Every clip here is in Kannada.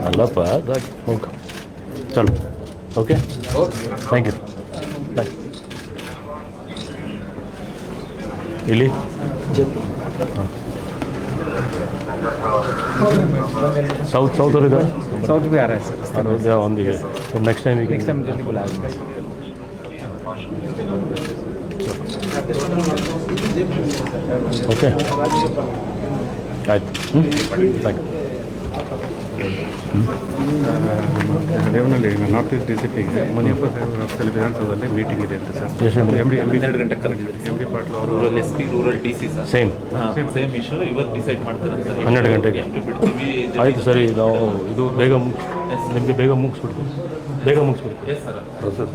అల్లప్ప వెల్కమ్ చలో ఓకే థ్యాంక్ యూ బాయ్ వెళ్ళి సౌత్ సౌత్ और इधर साउथ भी आ रहा है सर और ऑन दी तो नेक्स्ट टाइम नेक्स्ट टाइम जल्दी बुला लेंगे okay right thank you Devanahalli north east D C ಪಿಗೆ ಮುನಿಯಪ್ಪ ವಿಧಾನಸೌಧದಲ್ಲಿ ಮೀಟಿಂಗ್ ಇದೆ ಅಂತ sir. M D M D ಹನ್ನೆರಡು ಗಂಟೆ ಎಂ ಡಿ ಪಾಟೀಲ್ ಅವರು rural S P rural D C sir. Same same issue ಇವತ್ತು ಡಿಸೈಡ್ ಮಾಡ್ತಾರೆ ಹನ್ನೆರಡು ಗಂಟೆಗೆ. ಆಯಿತು ಸರಿ ನಾವು ಇದು ಬೇಗ ಮುಗಿಸ್ ನಿಮಗೆ ಬೇಗ ಮುಗಿಸ್ಬಿಡ್ತೀವಿ ಬೇಗ ಮುಗಿಸ್ಬಿಡ್ತೀವಿ ಪ್ರೊಸೆಸ್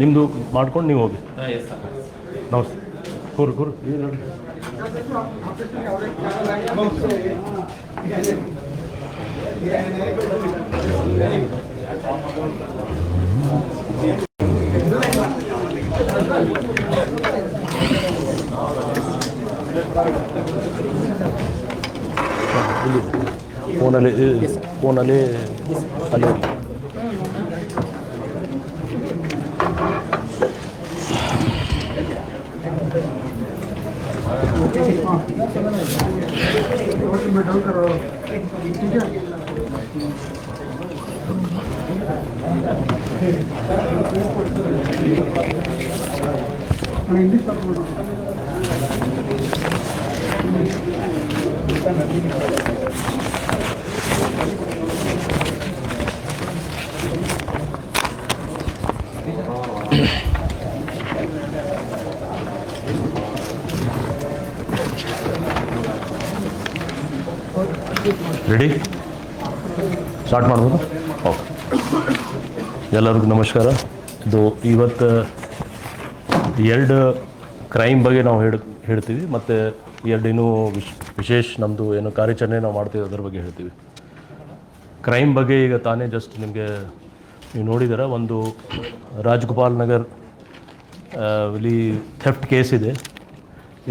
ನಿಮ್ಮದು ಮಾಡ್ಕೊಂಡು ನೀವು ಹೋಗಿ. ಎಸ್ ಸರ್ ನಮಸ್ತೆ ಕೂರು ಕೂರು ಫೋನಲ್ಲಿ ಫೋನಲ್ಲಿ ಅಲ್ಲಿ ರೆಡಿ ಸ್ಟಾರ್ಟ್ ಮಾಡ್ಬೋದು? ಓಕೆ. ಎಲ್ಲರಿಗೂ ನಮಸ್ಕಾರ. ಇದು ಇವತ್ತು ಎರಡು ಕ್ರೈಮ್ ಬಗ್ಗೆ ನಾವು ಹೇಳ, ಹೇಳ್ತೀವಿ, ಮತ್ತು ಎರಡು ಇನ್ನೂ ವಿಶ್, ವಿಶೇಷ ನಮ್ಮದು ಏನು ಕಾರ್ಯಾಚರಣೆ ನಾವು ಮಾಡ್ತೀವಿ, ಅದರ ಬಗ್ಗೆ ಹೇಳ್ತೀವಿ. ಕ್ರೈಮ್ ಬಗ್ಗೆ ಈಗ ತಾನೇ ಜಸ್ಟ್ ನಿಮಗೆ ನೀವು ನೋಡಿದಾರ, ಒಂದು ರಾಜ್ಗೋಪಾಲ್ ನಗರ್ ಇಲ್ಲಿ ಥೆಫ್ಟ್ ಕೇಸ್ ಇದೆ.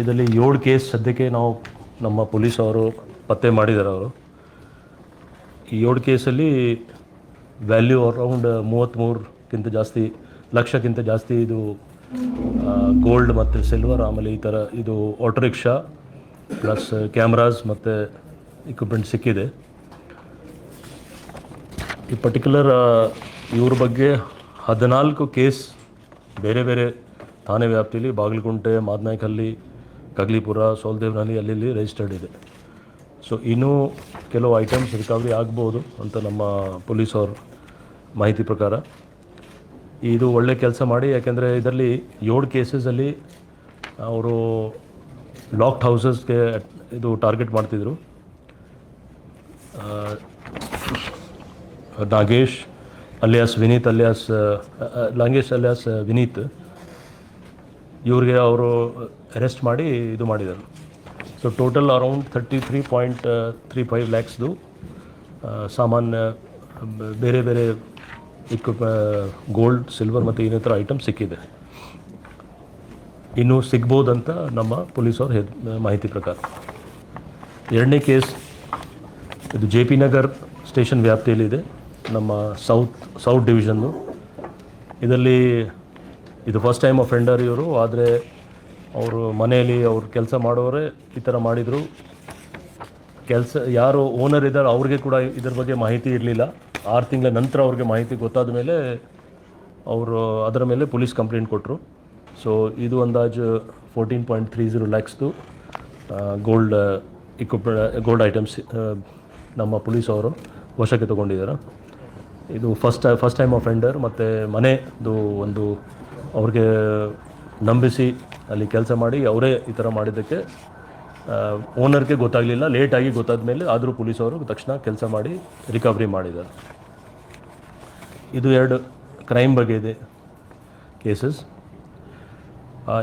ಇದರಲ್ಲಿ ಏಳು ಕೇಸ್ ಸದ್ಯಕ್ಕೆ ನಾವು ನಮ್ಮ ಪೊಲೀಸ್ ಅವರು ಪತ್ತೆ ಮಾಡಿದ್ದಾರೆ ಅವರು. ಏಳು ಕೇಸಲ್ಲಿ ವ್ಯಾಲ್ಯೂ ಅರೌಂಡ್ ಮೂವತ್ತ್ಮೂರಕ್ಕಿಂತ ಜಾಸ್ತಿ, ಲಕ್ಷಕ್ಕಿಂತ ಜಾಸ್ತಿ ಇದು ಗೋಲ್ಡ್ ಮತ್ತು ಸಿಲ್ವರ್, ಆಮೇಲೆ ಈ ಥರ ಇದು ಆಟೋ ರಿಕ್ಷಾ ಪ್ಲಸ್ ಕ್ಯಾಮ್ರಾಸ್ ಮತ್ತು ಇಕ್ವಿಪ್ಮೆಂಟ್ ಸಿಕ್ಕಿದೆ. ಈ ಪರ್ಟಿಕ್ಯುಲರ್ ಇವ್ರ ಬಗ್ಗೆ ಹದಿನಾಲ್ಕು ಕೇಸ್ ಬೇರೆ ಬೇರೆ ಥಾನೆ ವ್ಯಾಪ್ತಿಯಲ್ಲಿ ಬಾಗಲಕುಂಟೆ, ಮಾದನಾಯ್ಕಲ್ಲಿ, ಕಗ್ಲಿಪುರ ಸೋಲ್ದೇವ್ನಲ್ಲಿ ಅಲ್ಲಿ ರಿಜಿಸ್ಟರ್ಡ್ ಇದೆ. ಸೊ ಇನ್ನೂ ಕೆಲವು ಐಟಮ್ಸ್ ರಿಕವರಿ ಆಗ್ಬೋದು ಅಂತ ನಮ್ಮ ಪೊಲೀಸ್ ಅವ್ರ ಮಾಹಿತಿ ಪ್ರಕಾರ. ಇದು ಒಳ್ಳೆ ಕೆಲಸ ಮಾಡಿ, ಯಾಕೆಂದರೆ ಇದರಲ್ಲಿ ಏಳು ಕೇಸಸಲ್ಲಿ ಅವರು ಲಾಕ್ಡ್ ಹೌಸಸ್ಗೆ ಇದು ಟಾರ್ಗೆಟ್ ಮಾಡ್ತಿದ್ರು. Nagesh alias, Vineeth alias Langesh alias, Vineeth, ಇವ್ರಿಗೆ ಅವರು ಅರೆಸ್ಟ್ ಮಾಡಿ ಇದು ಮಾಡಿದ್ದಾರೆ ತ್ರೀ ಪಾಯಿಂಟ್ ತ್ರೀ ಫೈವ್ ಲ್ಯಾಕ್ಸ್ದು ಸಾಮಾನ್ಯ ಬೇರೆ ಬೇರೆ ಇಕ್ವಿಪ್ ಗೋಲ್ಡ್ ಸಿಲ್ವರ್ ಮತ್ತು ಇನ್ನಿತರ ಐಟಮ್ ಸಿಕ್ಕಿದೆ ಇನ್ನೂ ಸಿಗ್ಬೋದಂತ ನಮ್ಮ ಪೊಲೀಸವ್ರ ಹೆದ್ ಮಾಹಿತಿ ಪ್ರಕಾರ ಎರಡನೇ ಕೇಸ್ ಇದು ಜೆ ಪಿ ನಗರ್ ಸ್ಟೇಷನ್ ವ್ಯಾಪ್ತಿಯಲ್ಲಿದೆ ನಮ್ಮ ಸೌತ್ ಸೌತ್ ಡಿವಿಷನ್ನು ಇದರಲ್ಲಿ ಇದು ಫಸ್ಟ್ ಟೈಮ್ ಅಫೆಂಡರ್ ಇವರು ಆದರೆ ಅವರು ಮನೆಯಲ್ಲಿ ಅವ್ರು ಕೆಲಸ ಮಾಡೋರೇ ಈ ಥರ ಮಾಡಿದರು. ಕೆಲಸ, ಯಾರು ಓನರ್ ಇದ್ದಾರೆ ಅವ್ರಿಗೆ ಕೂಡ ಇದ್ರ ಬಗ್ಗೆ ಮಾಹಿತಿ ಇರಲಿಲ್ಲ. ಆರು ತಿಂಗಳ ನಂತರ ಅವ್ರಿಗೆ ಮಾಹಿತಿ ಗೊತ್ತಾದ ಮೇಲೆ ಅವರು ಅದರ ಮೇಲೆ ಪೊಲೀಸ್ ಕಂಪ್ಲೇಂಟ್ ಕೊಟ್ಟರು ಸೊ ಇದು ಅಂದಾಜು ಫೋರ್ಟೀನ್ ಪಾಯಿಂಟ್ ತ್ರೀ ಝೀರೋ ಲ್ಯಾಕ್ಸ್ದು ಗೋಲ್ಡ್ ಇಕ್ವಿಪ್ ಗೋಲ್ಡ್ ಐಟಮ್ಸ್ ನಮ್ಮ ಪೊಲೀಸ್ ಅವರು ವಶಕ್ಕೆ ತೊಗೊಂಡಿದ್ದಾರೆ. ಇದು ಫಸ್ಟ್ ಫಸ್ಟ್ ಟೈಮ್ ಅಫೆಂಡರ್ ಮತ್ತು ಮನೆದು ಒಂದು ಅವ್ರಿಗೆ ನಂಬಿಸಿ ಅಲ್ಲಿ ಕೆಲಸ ಮಾಡಿ, ಅವರೇ ಈ ಥರ ಮಾಡಿದ್ದಕ್ಕೆ ಓನರ್ಗೆ ಗೊತ್ತಾಗಲಿಲ್ಲ. ಲೇಟಾಗಿ ಗೊತ್ತಾದ ಮೇಲೆ ಆದರೂ ಪೊಲೀಸವರು ತಕ್ಷಣ ಕೆಲಸ ಮಾಡಿ ರಿಕವರಿ ಮಾಡಿದ್ದಾರೆ. ಇದು ಎರಡು ಕ್ರೈಮ್ ಬಗ್ಗೆ ಇದೆ ಕೇಸಸ್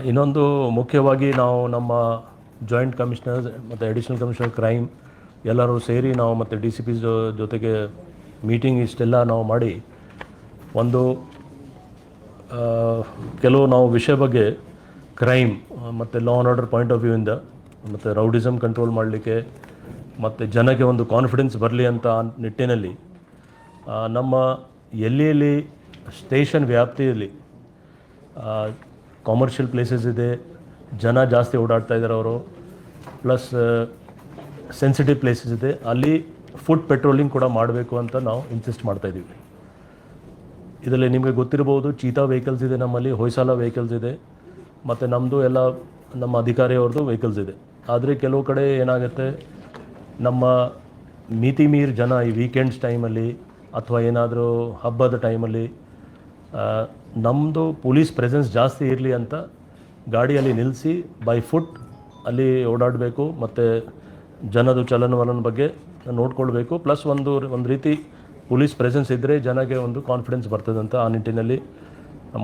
ಇನ್ನೊಂದು ಮುಖ್ಯವಾಗಿ ನಾವು ನಮ್ಮ ಜಾಯಿಂಟ್ ಕಮಿಷನರ್ ಮತ್ತು ಅಡಿಷನಲ್ ಕಮಿಷನರ್ ಕ್ರೈಮ್ ಎಲ್ಲರೂ ಸೇರಿ ನಾವು ಮತ್ತು ಡಿ ಸಿ ಪಿ ಜೊತೆಗೆ ಮೀಟಿಂಗ್ ಇಷ್ಟೆಲ್ಲ ನಾವು ಮಾಡಿ, ಒಂದು ಕೆಲವು ನಾವು ವಿಷಯ ಬಗ್ಗೆ ಕ್ರೈಮ್ ಮತ್ತು law and order point of ವ್ಯೂಯಿಂದ ಮತ್ತು ರೌಡಿಸಮ್ ಕಂಟ್ರೋಲ್ ಮಾಡಲಿಕ್ಕೆ, ಮತ್ತು ಜನಕ್ಕೆ ಒಂದು ಕಾನ್ಫಿಡೆನ್ಸ್ ಬರಲಿ ಅಂತ ನಿಟ್ಟಿನಲ್ಲಿ ನಮ್ಮ ಎಲ್ಲಿ ಸ್ಟೇಷನ್ ವ್ಯಾಪ್ತಿಯಲ್ಲಿ ಕಾಮರ್ಷಿಯಲ್ ಪ್ಲೇಸಸ್ ಇದೆ, ಜನ ಜಾಸ್ತಿ ಓಡಾಡ್ತಾ ಇದ್ದಾರೆ ಅವರು ಪ್ಲಸ್ ಸೆನ್ಸಿಟಿವ್ ಪ್ಲೇಸಸ್ ಇದೆ, ಅಲ್ಲಿ ಫುಡ್ ಪೆಟ್ರೋಲಿಂಗ್ ಕೂಡ ಮಾಡಬೇಕು ಅಂತ ನಾವು ಇನ್ಸಿಸ್ಟ್ ಮಾಡ್ತಾ ಇದ್ದೀವಿ. ಇದರಲ್ಲಿ ನಿಮಗೆ ಗೊತ್ತಿರ್ಬೋದು ಚೀತಾ ವೆಹಿಕಲ್ಸ್ ಇದೆ ನಮ್ಮಲ್ಲಿ ಹೊಯ್ಸಾಲ ವೆಹಿಕಲ್ಸ್ ಇದೆ, ಮತ್ತು ನಮ್ಮದು ಎಲ್ಲ ನಮ್ಮ ಅಧಿಕಾರಿಯವ್ರದ್ದು ವೆಹಿಕಲ್ಸ್ ಇದೆ. ಆದರೆ ಕೆಲವು ಕಡೆ ಏನಾಗುತ್ತೆ, ನಮ್ಮ ಮಿತಿ ಮೀರ್ ಜನ ಈ ವೀಕೆಂಡ್ಸ್ ಟೈಮಲ್ಲಿ ಅಥವಾ ಏನಾದರೂ ಹಬ್ಬದ ಟೈಮಲ್ಲಿ ನಮ್ಮದು ಪೊಲೀಸ್ ಪ್ರೆಸೆನ್ಸ್ ಜಾಸ್ತಿ ಇರಲಿ ಅಂತ ಗಾಡಿಯಲ್ಲಿ ನಿಲ್ಲಿಸಿ ಬೈ ಫುಟ್ ಅಲ್ಲಿ ಓಡಾಡಬೇಕು, ಮತ್ತು ಜನದ ಚಲನವಲನ ಬಗ್ಗೆ ನೋಡ್ಕೊಳ್ಬೇಕು ಪ್ಲಸ್ ಒಂದು ಒಂದು ರೀತಿ ಪೊಲೀಸ್ ಪ್ರೆಸೆನ್ಸ್ ಇದ್ದರೆ ಜನಗೆ ಒಂದು ಕಾನ್ಫಿಡೆನ್ಸ್ ಬರ್ತದೆ ಅಂತ ಆ ನಿಟ್ಟಿನಲ್ಲಿ.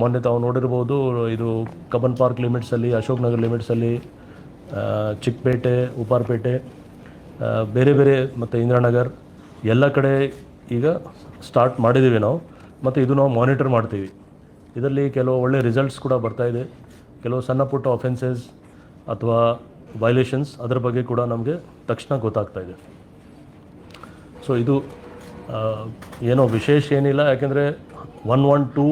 ಮೊನ್ನೆ ತಾವು ನೋಡಿರ್ಬೋದು, ಇದು ಕಬನ್ ಪಾರ್ಕ್ ಲಿಮಿಟ್ಸಲ್ಲಿ ಅಶೋಕ್ ನಗರ್ ಲಿಮಿಟ್ಸಲ್ಲಿ ಚಿಕ್ಕಪೇಟೆ ಉಪಾರ್ಪೇಟೆ ಬೇರೆ ಬೇರೆ ಮತ್ತು ಇಂದಿರಾನಗರ್, ಎಲ್ಲ ಕಡೆ ಈಗ ಸ್ಟಾರ್ಟ್ ಮಾಡಿದ್ದೀವಿ ನಾವು. ಮತ್ತು ಇದು ನಾವು ಮಾನಿಟರ್ ಮಾಡ್ತೀವಿ. ಇದರಲ್ಲಿ ಕೆಲವು ಒಳ್ಳೆ ರಿಸಲ್ಟ್ಸ್ ಕೂಡ ಬರ್ತಾ ಇದೆ. ಕೆಲವು ಸಣ್ಣ ಪುಟ್ಟ ಅಫೆನ್ಸಸ್ ಅಥವಾ ವೈಲೇಷನ್ಸ್ ಅದರ ಬಗ್ಗೆ ಕೂಡ ನಮಗೆ ತಕ್ಷಣ ಗೊತ್ತಾಗ್ತಾ ಇದೆ. ಸೊ ಇದು ಏನೋ ವಿಶೇಷ ಏನಿಲ್ಲ, ಯಾಕೆಂದರೆ ಒನ್ ಒನ್ ಟೂ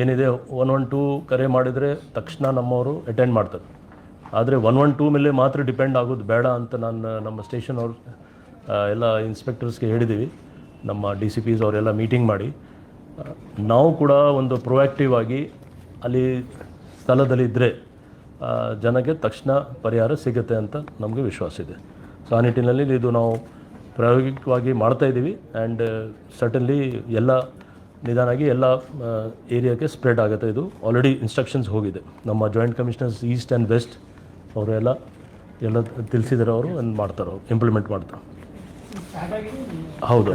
ಏನಿದೆ ಒನ್ ಒನ್ ಟೂ ಕರೆ ಮಾಡಿದರೆ ತಕ್ಷಣ ನಮ್ಮವರು ಅಟೆಂಡ್ ಮಾಡ್ತಾರೆ. ಆದರೆ ಒನ್ ಒನ್ ಟೂ ಮೇಲೆ ಮಾತ್ರ ಡಿಪೆಂಡ್ ಆಗೋದು ಬೇಡ ಅಂತ ನಾನು ನಮ್ಮ ಸ್ಟೇಷನ್ ಅವ್ರು ಎಲ್ಲ ಇನ್ಸ್ಪೆಕ್ಟರ್ಸ್ಗೆ ಹೇಳಿದ್ದೀವಿ ನಮ್ಮ ಡಿ ಸಿ ಪಿಸ್ ಅವರೆಲ್ಲ ಮೀಟಿಂಗ್ ಮಾಡಿ. ನಾವು ಕೂಡ ಒಂದು ಪ್ರೊಯಾಕ್ಟಿವ್ ಆಗಿ ಅಲ್ಲಿ ಸ್ಥಳದಲ್ಲಿದ್ದರೆ ಜನಕ್ಕೆ ತಕ್ಷಣ ಪರಿಹಾರ ಸಿಗುತ್ತೆ ಅಂತ ನಮಗೆ ವಿಶ್ವಾಸ ಇದೆ. ಸೊ ಆ ನಿಟ್ಟಿನಲ್ಲಿ ಇದು ನಾವು ಪ್ರಾಯೋಗಿಕವಾಗಿ ಮಾಡ್ತಾ ಇದ್ದೀವಿ ಆ್ಯಂಡ್ ಸಟನ್ಲಿ ಎಲ್ಲ ನಿಧಾನಾಗಿ ಎಲ್ಲ ಏರಿಯಾಕ್ಕೆ ಸ್ಪ್ರೆಡ್ ಆಗುತ್ತೆ ಇದು. ಆಲ್ರೆಡಿ ಇನ್ಸ್ಟ್ರಕ್ಷನ್ಸ್ ಹೋಗಿದೆ. ನಮ್ಮ joint commissioners east and west ಅವರು ಎಲ್ಲ ಎಲ್ಲ ತಿಳಿಸಿದ್ದಾರೆ ಅವರು ಒಂದು ಮಾಡ್ತಾರೆ ಅವರು ಇಂಪ್ಲಿಮೆಂಟ್ ಮಾಡ್ತಾರೆ. ಹೌದು.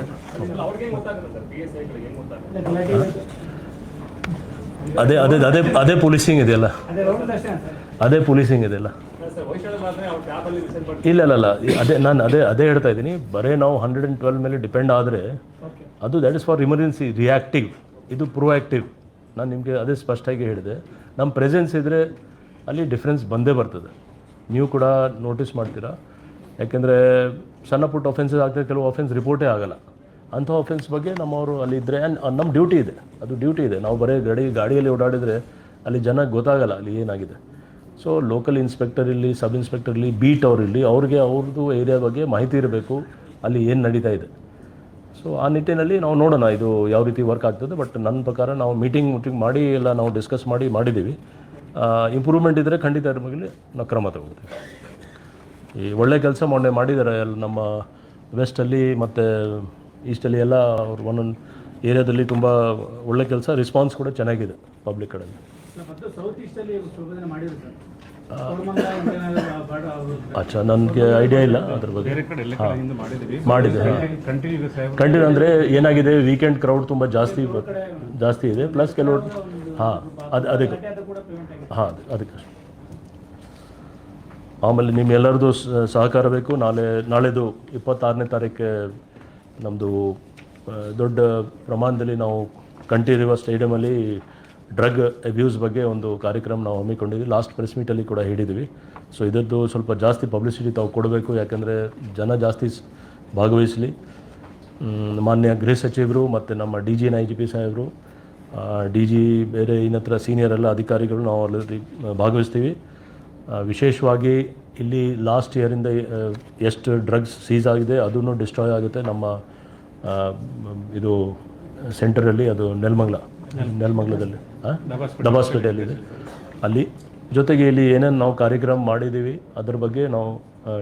ಅದೇ ಅದೇ ಅದೇ ಅದೇ ಪೊಲೀಸಿಂಗ್ ಇದೆಯಲ್ಲ. ಅದೇ ಪೊಲೀಸಿಂಗ್ ಇದೆಯಲ್ಲ. ಇಲ್ಲ ಇಲ್ಲ ಇಲ್ಲ. ಅದೇ ನಾನು ಅದೇ ಅದೇ ಹೇಳ್ತಾ ಇದ್ದೀನಿ. ಬರೀ ನಾವು ಹಂಡ್ರೆಡ್ ಆ್ಯಂಡ್ ಟ್ವೆಲ್ ಮೇಲೆ ಡಿಪೆಂಡ್ ಆದರೆ ಅದು that is for emergency reactive ಇದು ಪ್ರೊಆಕ್ಟಿವ್ ನಾನು ನಿಮಗೆ ಅದೇ ಸ್ಪಷ್ಟವಾಗಿ ಹೇಳಿದೆ. ನಮ್ಮ ಪ್ರೆಸೆನ್ಸ್ ಇದ್ದರೆ ಅಲ್ಲಿ ಡಿಫ್ರೆನ್ಸ್ ಬಂದೇ ಬರ್ತದೆ. ನೀವು ಕೂಡ ನೋಟಿಸ್ ಮಾಡ್ತೀರಾ. ಯಾಕೆಂದರೆ ಸಣ್ಣ ಪುಟ್ಟ ಒಫೆನ್ಸಸ್ ಆಗ್ತದೆ ಕೆಲವು ಒಫೆನ್ಸ್ ರಿಪೋರ್ಟೇ ಆಗಲ್ಲ. ಅಂಥ ಆಫೆನ್ಸ್ ಬಗ್ಗೆ ನಮ್ಮವರು ಅಲ್ಲಿ ಇದ್ದರೆ ಆ್ಯಂಡ್ ನಮ್ಮ ಡ್ಯೂಟಿ ಇದೆ. ಅದು ಡ್ಯೂಟಿ ಇದೆ. ನಾವು ಬರೀ ಗಾಡಿ ಗಾಡಿಯಲ್ಲಿ ಓಡಾಡಿದರೆ ಅಲ್ಲಿ ಜನಕ್ಕೆ ಗೊತ್ತಾಗಲ್ಲ ಅಲ್ಲಿ ಏನಾಗಿದೆ. ಸೊ ಲೋಕಲ್ ಇನ್ಸ್ಪೆಕ್ಟರ್ ಇರಲಿ ಸಬ್ ಇನ್ಸ್ಪೆಕ್ಟರ್ ಇರಲಿ ಬೀಟ್ ಅವ್ರು ಇರಲಿ, ಅವ್ರಿಗೆ ಅವ್ರದ್ದು ಏರಿಯಾ ಬಗ್ಗೆ ಮಾಹಿತಿ ಇರಬೇಕು, ಅಲ್ಲಿ ಏನು ನಡೀತಾ ಇದೆ. ಸೊ ಆ ನಿಟ್ಟಿನಲ್ಲಿ ನಾವು ನೋಡೋಣ ಇದು ಯಾವ ರೀತಿ ವರ್ಕ್ ಆಗ್ತದೆ ಬಟ್ ನನ್ನ ಪ್ರಕಾರ ನಾವು ಮೀಟಿಂಗ್ ಮೀಟಿಂಗ್ ಮಾಡಿ ಎಲ್ಲ ನಾವು ಡಿಸ್ಕಸ್ ಮಾಡಿ ಮಾಡಿದ್ದೀವಿ. ಇಂಪ್ರೂವ್ಮೆಂಟ್ ಇದ್ದರೆ ಖಂಡಿತ ಅದ್ರ ಬಗ್ಗೆ ನಾವು ಕ್ರಮ ತಗೋತೀವಿ ಈ ಒಳ್ಳೆ ಕೆಲಸ ಮೊನ್ನೆ ಮಾಡಿದ್ದಾರೆ, ಎಲ್ಲ ನಮ್ಮ ವೆಸ್ಟಲ್ಲಿ ಮತ್ತು ಈಸ್ಟಲ್ಲಿ ಎಲ್ಲ, ಅವ್ರು ಒಂದೊಂದು ಏರಿಯಾದಲ್ಲಿ ತುಂಬ ಒಳ್ಳೆ ಕೆಲಸ ರಿಸ್ಪಾನ್ಸ್ ಕೂಡ ಚೆನ್ನಾಗಿದೆ ಪಬ್ಲಿಕ್ ಕಡೆಯಿಂದ. ಅಚ್ಚಾ ನನಗೆ ಐಡಿಯಾ ಇಲ್ಲ ಅದ್ರ ಬಗ್ಗೆ. ಮಾಡಿದೆ ಕಂಟಿನ್ಯೂ ಅಂದರೆ ಏನಾಗಿದೆ? ವೀಕೆಂಡ್ ಕ್ರೌಡ್ ತುಂಬ ಜಾಸ್ತಿ ಜಾಸ್ತಿ ಇದೆ. ಪ್ಲಸ್ ಕೆಲವು ಹಾಂ ಅದು ಅದಕ್ಕೆ. ಹಾಂ ಅದಕ್ಕೆ ಆಮೇಲೆ ನಿಮ್ಮೆಲ್ಲರದು ಸಹಕಾರ ಬೇಕು. ನಾಳೆ ನಾಳೆದು ಇಪ್ಪತ್ತಾರನೇ ತಾರೀಕೆ ನಮ್ಮದು ದೊಡ್ಡ ಪ್ರಮಾಣದಲ್ಲಿ ನಾವು ಕಂಠೀರಿವ ಸ್ಟೇಡಿಯಮಲ್ಲಿ ಡ್ರಗ್ ಅಬ್ಯೂಸ್ ಬಗ್ಗೆ ಒಂದು ಕಾರ್ಯಕ್ರಮ ನಾವು ಹಮ್ಮಿಕೊಂಡಿದ್ವಿ. ಲಾಸ್ಟ್ ಪ್ರೆಸ್ ಮೀಟಲ್ಲಿ ಕೂಡ ಹೇಳಿದ್ವಿ. ಸೊ ಇದರದ್ದು ಸ್ವಲ್ಪ ಜಾಸ್ತಿ ಪಬ್ಲಿಸಿಟಿ ತಾವು ಕೊಡಬೇಕು. ಯಾಕೆಂದರೆ ಜನ ಜಾಸ್ತಿ ಭಾಗವಹಿಸಲಿ. ಮಾನ್ಯ ಗೃಹ ಸಚಿವರು ಮತ್ತು ನಮ್ಮ D G I G P ಸಾಹೇಬರು ಡಿ ಜಿ ಬೇರೆ ಇನ್ನತ್ರ ಸೀನಿಯರ್ ಎಲ್ಲ ಅಧಿಕಾರಿಗಳು ನಾವು ಅಲ್ಲಿ ಭಾಗವಹಿಸ್ತೀವಿ. ವಿಶೇಷವಾಗಿ ಇಲ್ಲಿ ಲಾಸ್ಟ್ ಇಯರಿಂದ ಎಷ್ಟು ಡ್ರಗ್ಸ್ ಸೀಸ್ ಆಗಿದೆ ಅದನ್ನು ಡಿಸ್ಟ್ರಾಯ್ ಆಗುತ್ತೆ ನಮ್ಮ ಇದು ಸೆಂಟರಲ್ಲಿ ಅದು ನೆಲಮಂಗ್ಲ. ನೆಲಮಂಗ್ಲದಲ್ಲಿ. ದಬಾಸ್ಪೇಟೆಯಲ್ಲಿದೆ ಅಲ್ಲಿ ಜೊತೆಗೆ ಇಲ್ಲಿ ಏನೇನು ನಾವು ಕಾರ್ಯಕ್ರಮ ಮಾಡಿದ್ದೀವಿ ಅದ್ರ ಬಗ್ಗೆ ನಾವು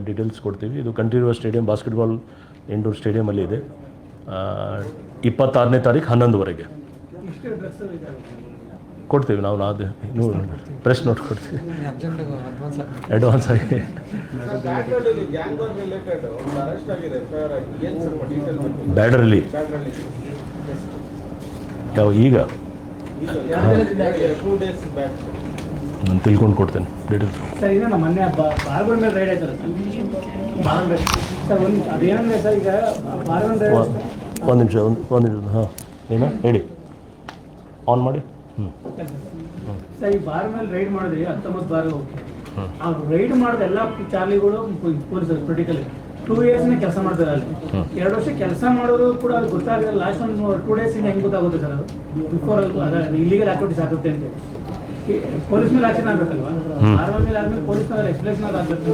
ಡೀಟೇಲ್ಸ್ ಕೊಡ್ತೀವಿ. ಇದು ಕಂಟಿನ್ಯೂಸ್ ಸ್ಟೇಡಿಯಂ ಬಾಸ್ಕೆಟ್ಬಾಲ್ ಇಂಡೋರ್ ಸ್ಟೇಡಿಯಮಲ್ಲಿ ಇದೆ. ಇಪ್ಪತ್ತಾರನೇ ತಾರೀಕು ಹನ್ನೊಂದುವರೆಗೆ. ಕೊಡ್ತೀವಿ ನಾವು ಅದು ನೂರು ಪ್ರೆಸ್ ನೋಟ್ ಕೊಡ್ತೀವಿ. ಅಡ್ವಾನ್ಸ್ ಆಗಿ. ಬ್ಯಾಡ್ರಲ್ಲಿ ಯಾವ ಈಗ ನಾನು ತಿಳ್ಕೊಂಡು ಕೊಡ್ತೇನೆ. ಡೀಟೇಲ್ಸ್ ಸರ್ ನಮ್ಮ ಮೊನ್ನೆ ಬಾರ್ಬರ್ ಮೇಲೆ ರೈಡ್ ಆಯ್ತಲ್ಲ ಸರ್? ಸರ್ ಒಂದು ಅದೇನಂದ್ರೆ ಸರ್ ಈಗ ಬಾರ್ಬರ್ ರೈಡ್ ಒಂದು ನಿಮಿಷ ಒಂದು ಒಂದು ನಿಮಿಷ ಹಾಂ. ಏನು? ಹೇಳಿ. ಆನ್ ಮಾಡಿ? ಹ್ಞೂ ಸರ್ ಈ ಬಾರ್ ಮೇಲೆ ರೈಡ್ ಮಾಡಿದ್ರಿ ಹತ್ತೊಂಬತ್ತು ಬಾರ್ ಓಕೆ ಆ ರೈಡ್ ಮಾಡಿದ ಎಲ್ಲ ಚಾರ್ಲಿಗಳು ಪೊಲೀಸರು ಕ್ರಿಟಿಕಲ್ ಟೂ ಇಯರ್ಸ್ನ ಕೆಲಸ ಮಾಡ್ತಾರೆ ಅಲ್ಲಿ. ಎರಡು ವರ್ಷ ಕೆಲಸ ಮಾಡೋದು ಕೂಡ ಅದು ಗೊತ್ತಾಗಲ್ಲ. ಲಾಸ್ಟ್ ಒಂದು ಟೂ ಡೇಸ್ ಇಂದ ಹೆಂಗ್ ಗೊತ್ತಾಗುತ್ತೆ ಸರ್ ಅದು? ಬಿಫೋರ್ ಅದು ಇಲ್ಲಿಗಲ್ ಆಕ್ಟಿವಿಟೀಸ್ ಆಗುತ್ತೆ ಅಂತ. ಪೊಲೀಸ್ ಮೇಲೆ ಆಕ್ಷನ್ ಆಗ್ಬೇಕಲ್ವಾ? ಆರ್ಮಿ ಮೇಲೆ ಆದ್ಮೇಲೆ ಪೊಲೀಸ್ ಮೇಲೆ ಎಕ್ಸ್ಪ್ಲೇಷನ್ ಆಗುತ್ತೆ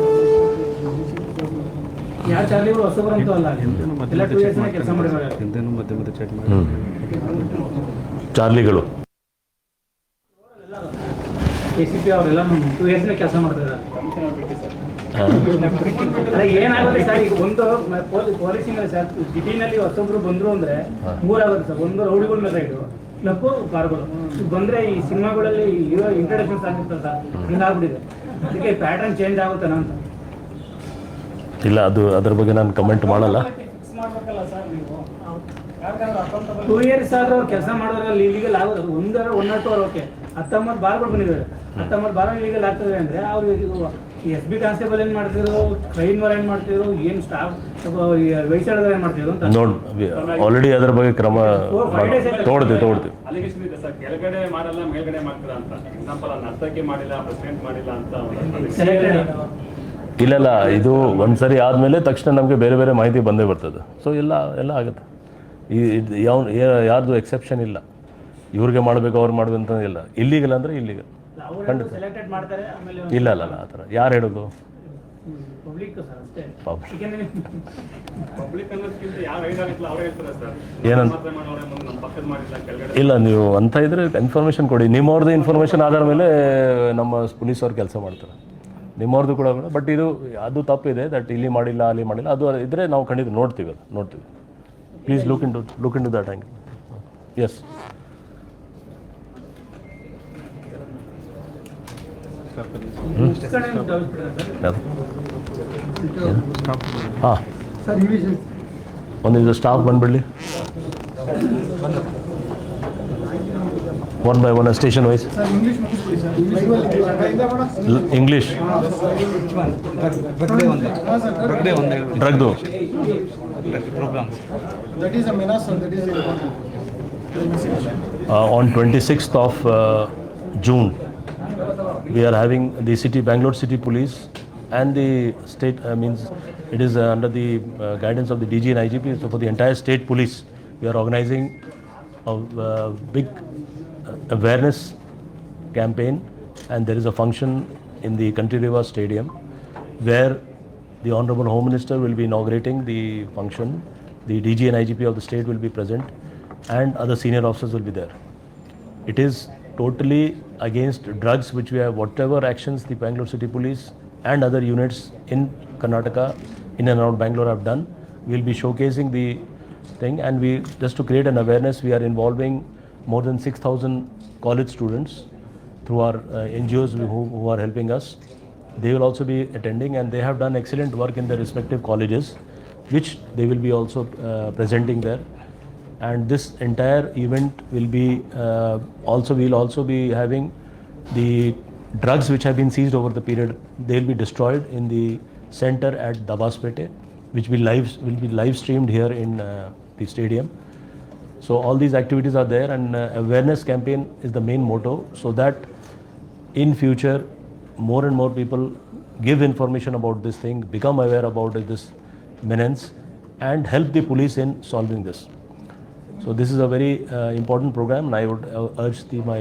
ಯಾರು ಚಾರ್ಲಿಗಳು ಅಂತೂ ಅಲ್ಲ. ಎಲ್ಲ ಟೂ ಇಯರ್ಸ್ನ ಕೆಲಸ ಮಾಡಿದ್ದಾರೆ. ಹಿಂದೆನೂ ಮಧ್ಯೆ ಮಧ್ಯೆ ಚೆಕ್ ಮಾಡಿ ಚಾರ್ಲಿಗಳು ಕೆ ಸಿ ಪಿ ಅವರೆಲ್ಲ ಟೂ ಇಯರ್ಸ್ನ ಕೆಲಸ ಮಾಡ್ತಾರೆ ಏನಾಗುತ್ತೆ ಸರ್ ಈಗ ಒಂದು ಪೊಲೀಸಿಂಗ್ ಸರ್ ಸಿಟಿನಲ್ಲಿ ಹೊಸೊಬ್ರು ಬಂದ್ರು ಅಂದ್ರೆ ಮೂರಾಗುತ್ತೆ ಸರ್ ಒಂದು ರೌಡಿಗಳ ಮೇಲೆ ಸೈಡು ಲಪ್ಪು ಕಾರ್ಗಳು. ಬಂದ್ರೆ ಈ ಸಿನಿಮಾಗಳಲ್ಲಿ ಹೀರೋ ಇಂಟ್ರಡಕ್ಷನ್ಸ್ ಆಗಿರ್ತದೆ ಸರ್ ಹಿಂಗಾಗ್ಬಿಟ್ಟಿದೆ. ಅದಕ್ಕೆ ಪ್ಯಾಟರ್ನ್ ಚೇಂಜ್ ಆಗುತ್ತೆ ಅಂತ ಇಲ್ಲ ಅದು ಅದ್ರ ಬಗ್ಗೆ ನಾನು ಕಮೆಂಟ್ ಮಾಡಲ್ಲ. ಟೂ ಇಯರ್ಸ್ ಆದ್ರೂ ಅವ್ರು ಕೆಲಸ ಮಾಡೋದ್ರಲ್ಲಿ ಇಲ್ಲಿಗಲ್ ಆಗೋದು. ಒಂದರ ಒನ್ ಟು ಅವ್ರು ಓಕೆ ಹತ್ತೊಂಬತ್ತು ಬಾರ್ಗಳು ಬಂದಿದ್ದಾರೆ ಹತ್ತೊಂಬತ್ತು ಬಾರ್ ಇಲ್ಲಿಗಲ್ ಆಗ್ತದೆ ಅಂದ್ರೆ ಅವ್ರು ಎಸ್ ಬಿ ಕಾನ್ಸ್ಟೇಬಲ್ ಏನ್ ಮಾಡ್ತಿದ್ರು? ಟ್ರೈನ್ ವರ್ ಏನ್ ಮಾಡ್ತಿದ್ರು? ಏನ್ ಸ್ಟಾಫ್ ವಯಸ್ಸಾಡೋರು ಏನ್ ಮಾಡ್ತಿದ್ರು ಅಂತ? ನೋಡಿ ಆಲ್ರೆಡಿ ಅದ್ರ ಬಗ್ಗೆ ಕ್ರಮ ತೋಡ್ತೀವಿ ತೋಡ್ತೀವಿ. ಅಲಿಗೇಷನ್ ಇದೆ ಸರ್. ಕೆಳಗಡೆ ಮಾಡಲ್ಲ ಮೇಲ್ಗಡೆ ಮಾಡ್ತೀರಾ ಅಂತ. ಎಕ್ಸಾಂಪಲ್ ನರ್ತಕಿ ಮಾಡಿಲ್ಲ ಪ್ರೆಸಿಡೆಂಟ್ ಮಾಡಿಲ್ಲ ಅಂತ ಇಲ್ಲ ಇಲ್ಲ ಇದು ಒಂದ್ಸರಿ ಆದಮೇಲೆ ತಕ್ಷಣ ನಮಗೆ ಬೇರೆ ಬೇರೆ ಮಾಹಿತಿ ಬಂದೇ ಬರ್ತದೆ. ಸೊ ಎಲ್ಲ ಎಲ್ಲ ಆಗುತ್ತೆ. ಈ ಇದು ಯಾವ ಯಾರ್ದು ಎಕ್ಸೆಪ್ಷನ್ ಇಲ್ಲ. ಇವ್ರಿಗೆ ಮಾಡಬೇಕು ಅವ್ರು ಮಾಡಬೇಕು ಅಂತ ಇಲ್ಲ. ಇಲ್ಲಿಗಲ್ಲ ಅಂದರೆ ಇಲ್ಲಿಗಲ್ ಆಮೇಲೆ ಇಲ್ಲ ಅಲ್ಲ ಇಲ್ಲ ಆ ಥರ. ಯಾರು ಹೇಳೋದು? ಪಬ್ಲಿಕ್ ಸರ್ ಅಷ್ಟೇ. Public. ಪಬ್ಲಿಕ್ ಅನ್ನೋದಕ್ಕಿಂತ ಯಾರು ರೈಡ್ ಆಗಿಲ್ಲ ಅವರೇ ಹೇಳ್ತಾರೆ ಸರ್. ಏನಂತ? ಮಾತ್ರ ಮುಂದೆ ನಮ್ಮ ಪಕ್ಕದ ಮಾಡಿಲ್ಲ ಕೆಳಗಡೆ. ಇಲ್ಲ ನೀವು ಅಂತ ಇದ್ರೆ ಇನ್ಫಾರ್ಮೇಶನ್ ಕೊಡಿ. ನಿಮ್ಮವ್ರದ್ದು ಇನ್ಫಾರ್ಮೇಶನ್ ಆಧಾರ ಮೇಲೆ ನಮ್ಮ ಪೊಲೀಸ್ ಅವ್ರು ಕೆಲಸ ಮಾಡ್ತಾರೆ. ನಿಮ್ಮವ್ರದ್ದು ಕೂಡ ಬಟ್ ಇದು ಅದು ತಪ್ಪಿದೆ ದಟ್ ಇಲ್ಲಿ ಮಾಡಿಲ್ಲ ಅಲ್ಲಿ ಮಾಡಿಲ್ಲ. ಅದು ಇದ್ರೆ ನಾವು ಖಂಡಿತ ನೋಡ್ತೀವಿ ಅದು ನೋಡ್ತೀವಿ. Please look into look into that angle yes ಇಷ್ಟು ಕಡೆ ತೋರಿಸ್ಬಿಡ್ತಾರೆ ಸರ್ ಹಾಂ ಒಂದು ಇದು staff ಬಂದ್ಬಿಡ್ಲಿ one by one station wise English ಡ್ರಗ್ದು That is a menace and we are having the city, Bangalore City Police and the state, uh, means it is uh, under the uh, guidance of the DG and IGP. So for the entire state police, we are organizing a big awareness campaign and there is a function in the Country River Stadium where the Honorable Home Minister will be inaugurating the function. The DG and IGP of the state will be present and other senior officers will be there. It is totally against drugs, which we have, whatever actions the Bangalore City Police and other units in Karnataka, in and around Bangalore have done. We'll be showcasing the thing and we, just to create an awareness, we are involving more than 6,000 college students through our uh, NGOs who, who are helping us. They will also be attending and they have done excellent work in their respective colleges, which they will be also uh, presenting there and this entire event will be uh, also we'll also be having the drugs which have been seized over the period they'll be destroyed in the center at Dabaspete which will live will be live streamed here in uh, the stadium. So all these activities are there and uh, awareness campaign is the main motto so that in future more and more people give information about this thing become aware about this menace and help the police in solving this so this is a very uh, important program, and I would uh, urge the, my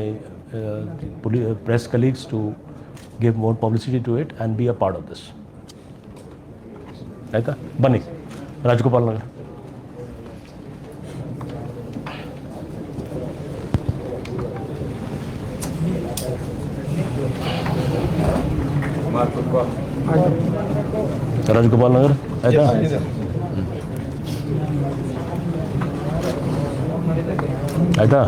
uh, poli- uh, press colleagues to give more publicity to it and be a part of this. ಆಯ್ತಾ ಬನ್ನಿ ರಾಜಗೋಪಾಲ್ ನಗರ್ ರಾಜಗೋಪಾಲ್ ನಗರ್ ಆಯ್ತಾ ಆಯ್ತಾ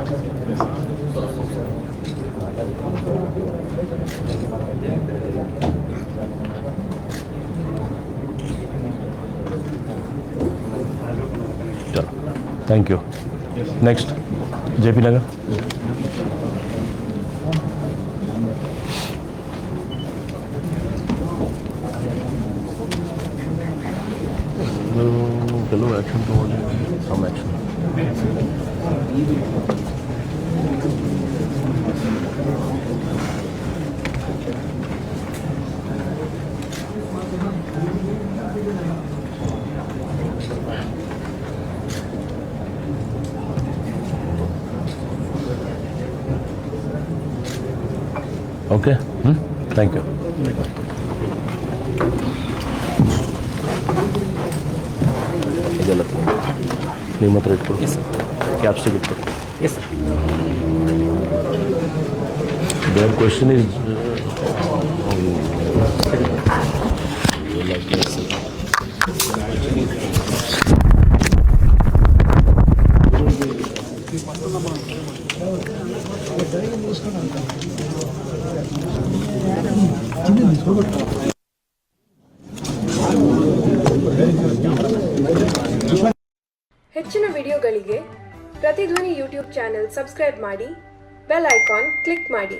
ಚಲೋ thank you next J P Nagar ಕೆಲವು ಆ್ಯಕ್ಷನ್ ತೊಗೊಂಡು ಸಮ್ ಆ್ಯಕ್ಷನ್ ಓಕೆ ಹ್ಞೂ ಥ್ಯಾಂಕ್ ಯು ಇದೆಲ್ಲ ನಿಮ್ಮ ಹತ್ರ ಇಟ್ಕೊಡಿ. ಕ್ಯಾಪ್ ಸಿಗುತ್ತೆ yes sir there question is subscribe ಮಾಡಿ ಬೆಲ್ ಐಕಾನ್ ಕ್ಲಿಕ್ ಮಾಡಿ.